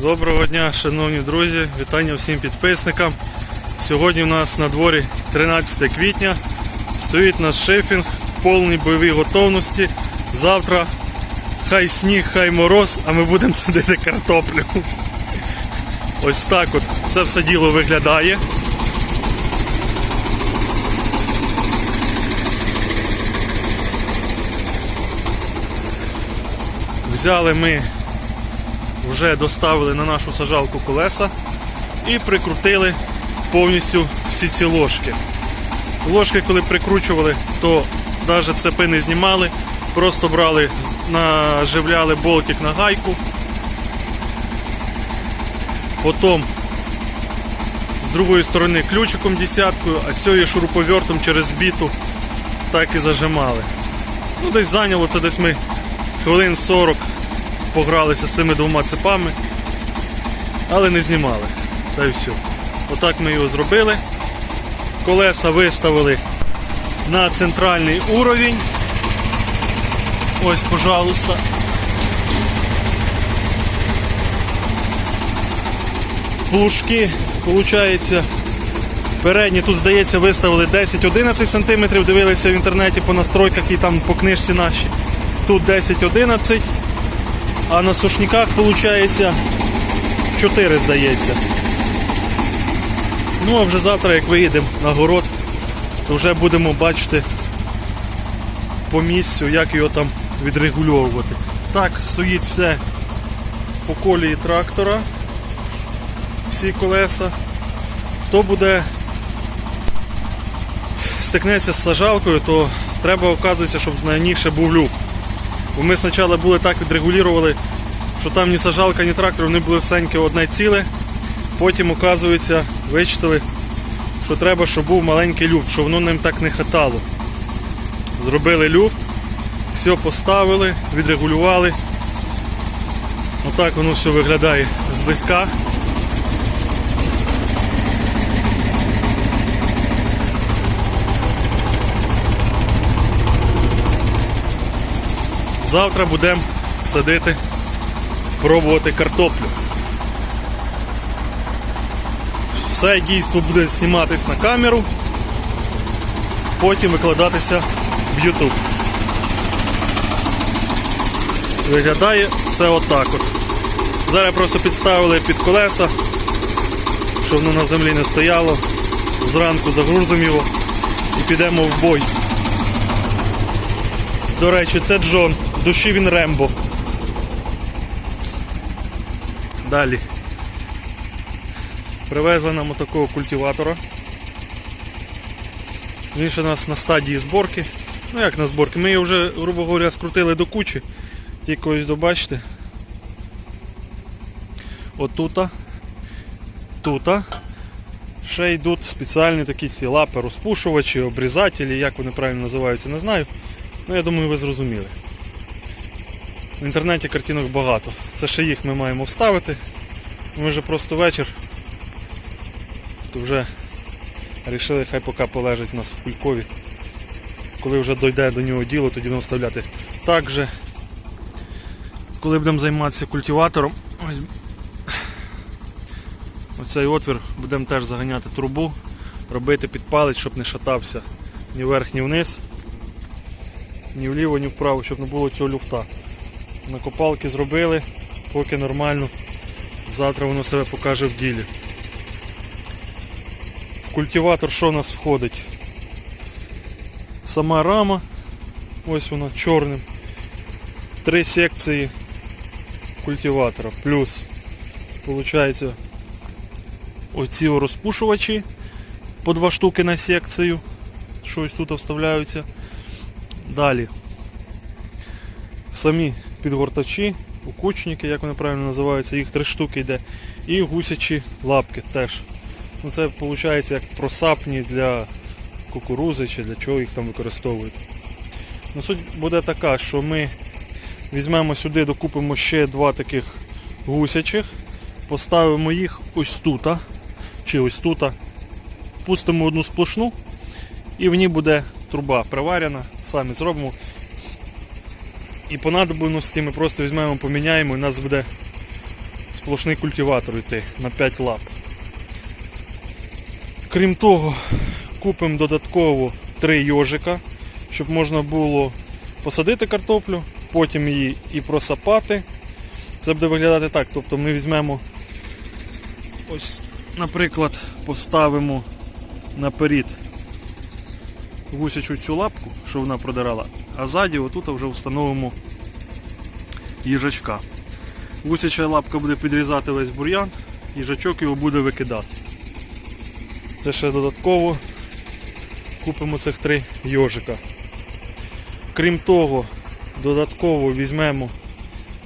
Доброго дня, шановні друзі, вітання всім підписникам. Сьогодні у нас на дворі 13 квітня. Стоїть наш шефінг в повній бойовій готовності. Завтра хай сніг, хай мороз, а ми будемо садити картоплю. Ось так от це все діло виглядає. Взяли ми вже доставили на нашу сажалку колеса і прикрутили повністю всі ці ложки. Ложки, коли прикручували, то навіть цепи не знімали, просто брали, наживляли болтик на гайку. Потім з другої сторони ключиком десяткою, а з цією шуруповертом через біту так і зажимали. Ну, десь зайняло це десь ми хвилин 40 погралися з цими двома цепами, але не знімали. Та й все. Отак ми його зробили. Колеса виставили на центральний уровень. Ось, пожалуйста. Плужки, виходить, передні тут, здається, виставили 10-11 см, дивилися в інтернеті по настройках і там по книжці наші. Тут 10-11 а на сушниках виходить 4, здається. Ну, а вже завтра, як виїдемо на город, то вже будемо бачити по місцю, як його там відрегульовувати. Так, стоїть все по колії трактора, всі колеса. Хто буде стикнеться з сажалкою, то треба, оказується, щоб на ній ще був люк. Бо ми спочатку були так відрегулювали, що там ні сажалка, ні трактор, вони були всеньки одне ціле. Потім, оказується, вичитали, що треба, щоб був маленький люфт, що воно ним так не хатало. Зробили люфт, все поставили, відрегулювали. Отак воно все виглядає зблизька. Завтра будемо садити, пробувати картоплю. Все дійство буде зніматись на камеру, потім викладатися в YouTube. Виглядає все отак от. Зараз просто підставили під колеса, щоб воно на землі не стояло. Зранку загрузимо його і підемо в бой. До речі, це Джон. Душі він Рембо. Далі. Привезли нам отакого культиватора. Він ще у нас на стадії зборки. Ну як на зборки? Ми його вже, грубо говоря, скрутили до кучі. Тільки ось добачите. Отута. Тута. Ще йдуть спеціальні такі ці лапи, розпушувачі, обрізателі, як вони правильно називаються, не знаю. Ну я думаю, ви зрозуміли. В інтернеті картинок багато. Це ще їх ми маємо вставити. Ми вже просто вечір. То вже вирішили, хай поки полежить у нас в кулькові. Коли вже дойде до нього діло, тоді будемо вставляти. Так же, коли будемо займатися культиватором, оцей отвір будемо теж заганяти трубу, робити підпалець, щоб не шатався ні вверх, ні вниз ні вліво, ні вправо, щоб не було цього люфта. Накопалки зробили, поки нормально. Завтра воно себе покаже в ділі. В культиватор що у нас входить? Сама рама, ось вона чорним. Три секції культиватора. Плюс, виходить, оці розпушувачі по два штуки на секцію. Щось тут вставляються. Далі самі підгортачі, укучники, як вони правильно називаються, їх три штуки йде. І гусячі лапки теж. Ну Це виходить як просапні для кукурузи чи для чого їх там використовують. Ну, Суть буде така, що ми візьмемо сюди, докупимо ще два таких гусячих, поставимо їх ось тут, чи ось тут, пустимо одну сплошну і в ній буде труба приварена, самі зробимо. І по надобності ми просто візьмемо, поміняємо і у нас буде сплошний культиватор йти на 5 лап. Крім того, купимо додатково 3 йожика, щоб можна було посадити картоплю, потім її і просапати. Це буде виглядати так. Тобто ми візьмемо, ось, наприклад, поставимо наперед гусячу цю лапку, що вона продирала, а ззаді отут вже встановимо їжачка. Гусяча лапка буде підрізати весь бур'ян, їжачок його буде викидати. Це ще додатково купимо цих три йожика. Крім того, додатково візьмемо,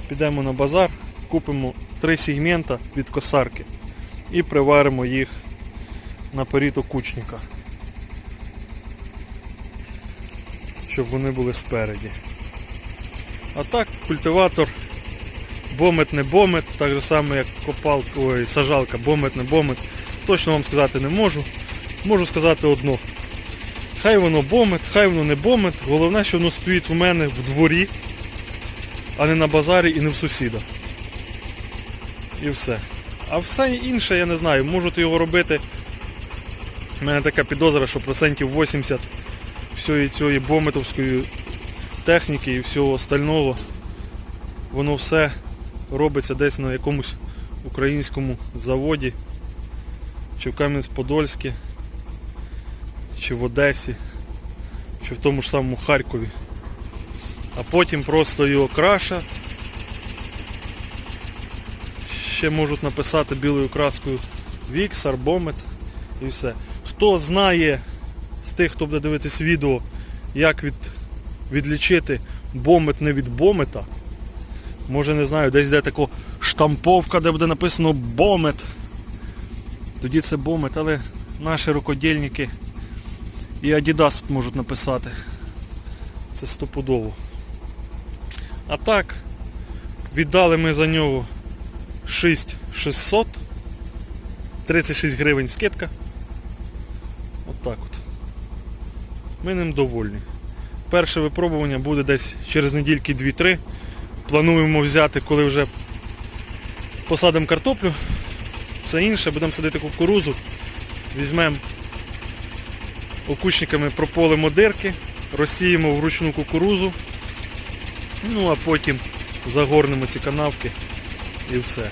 підемо на базар, купимо три сегмента від косарки і приваримо їх на перід окучника. Щоб вони були спереді. А так, культиватор бомет не бомет, так же само як копалка, ой, сажалка бомет не бомет. Точно вам сказати не можу. Можу сказати одно. Хай воно бомет, хай воно не бомет. Головне, що воно стоїть у мене в дворі, а не на базарі і не в сусіда. І все. А все інше я не знаю. Можуть його робити. У мене така підозра, що процентів 80 всієї цієї бометовської техніки і всього остального, воно все робиться десь на якомусь українському заводі, чи в Кам'янськ-Подольській, чи в Одесі, чи в тому ж самому Харкові. А потім просто його краша. Ще можуть написати білою краскою Вікс, Арбомет і все. Хто знає з тих, хто буде дивитись відео, як від, відлічити бомет не від бомета, може не знаю, десь де така штамповка, де буде написано бомет. Тоді це бомет, але наші рукодільники і Adidas тут можуть написати. Це стопудово. А так, віддали ми за нього 6600, 36 гривень скидка. От так от. Ми ним довольні. Перше випробування буде десь через недільки 2-3. Плануємо взяти, коли вже посадимо картоплю. Все інше, будемо садити кукурузу. Візьмемо окучниками прополимо дирки, розсіємо вручну кукурузу. Ну а потім загорнемо ці канавки і все.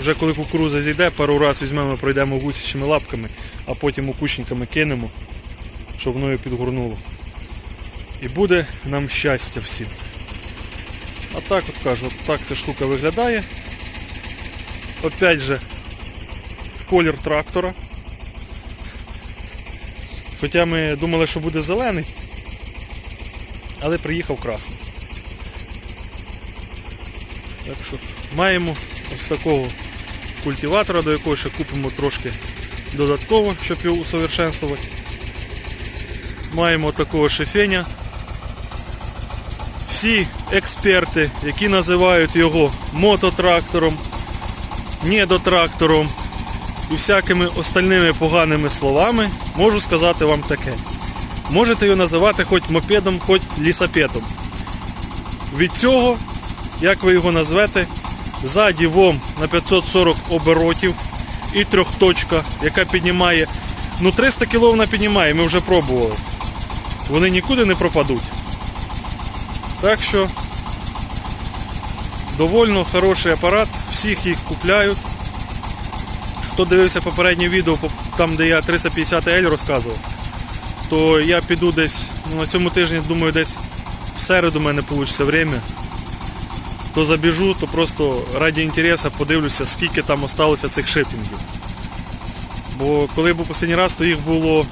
Вже коли кукуруза зійде, пару разів візьмемо, пройдемо гусячими лапками, а потім окучниками кинемо, щоб воно його підгорнуло. І буде нам щастя всім. А так от кажу, так ця штука виглядає. Опять же, колір трактора. Хоча ми думали, що буде зелений, але приїхав красний. Так що маємо ось такого культиватора, до якого ще купимо трошки додатково, щоб його усовершенствувати. Маємо такого шефеня. Всі експерти, які називають його мототрактором, недотрактором і всякими остальними поганими словами, можу сказати вам таке. Можете його називати хоч мопедом, хоч лісопедом. Від цього, як ви його назвете, ззаді вам на 540 оборотів і трьохточка, яка піднімає. Ну 300 кг вона піднімає, ми вже пробували. Вони нікуди не пропадуть. Так що довольно хороший апарат, всіх їх купляють. Хто дивився попереднє відео, там де я 350 l розказував, то я піду десь ну, на цьому тижні, думаю, десь в середу в мене вийде время. То забіжу, то просто раді інтересу подивлюся, скільки там осталося цих шипінгів. Бо коли був останній раз, то їх було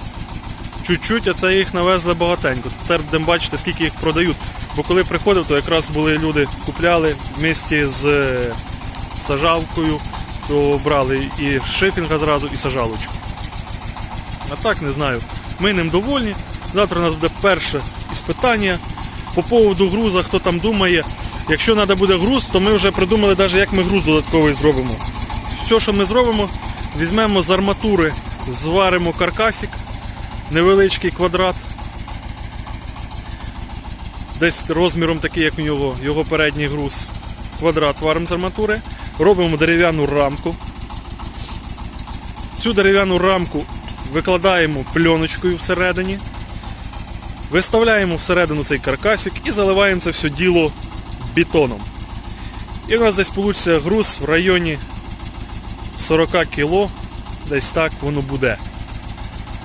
чуть-чуть, а це їх навезли багатенько. Тепер будемо бачити, скільки їх продають. Бо коли приходив, то якраз були люди купляли в місті з е, сажалкою, то брали і шифінга зразу, і сажалочку. А так не знаю. Ми ним довольні. Завтра у нас буде перше іспитання. По поводу груза, хто там думає, якщо треба буде груз, то ми вже придумали, навіть, як ми груз додатковий зробимо. Все, що ми зробимо, візьмемо з арматури, зваримо каркасик, невеличкий квадрат. Десь розміром такий, як у нього, його передній груз. Квадрат варимо з арматури. робимо дерев'яну рамку. Цю дерев'яну рамку викладаємо пленочкою всередині, виставляємо всередину цей каркасик і заливаємо це все діло бетоном. І у нас десь вийде груз в районі 40 кг, десь так воно буде.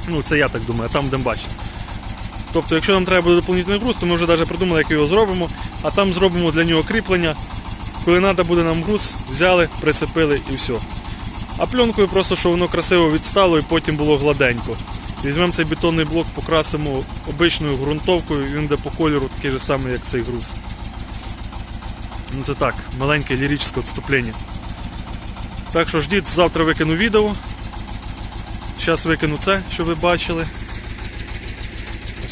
Ну, це я так думаю, там будемо бачити. Тобто, якщо нам треба буде доповнительний груз, то ми вже навіть придумали, як його зробимо, а там зробимо для нього кріплення. Коли треба буде нам груз, взяли, прицепили і все. А пленкою просто, щоб воно красиво відстало і потім було гладенько. Візьмемо цей бетонний блок, покрасимо обичною ґрунтовкою, він буде по кольору такий же самий, як цей груз. Ну це так, маленьке ліричне відступлення. Так що ждіть, завтра викину відео. Зараз викину це, щоб ви бачили.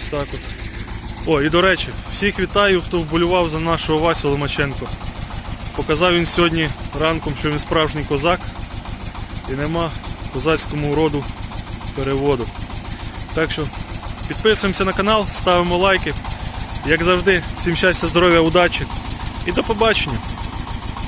Ось так от. О, і до речі, всіх вітаю, хто вболював за нашого Васю Ломаченко. Показав він сьогодні ранком, що він справжній козак і нема козацькому роду переводу. Так що підписуємося на канал, ставимо лайки. Як завжди, всім щастя, здоров'я, удачі і до побачення.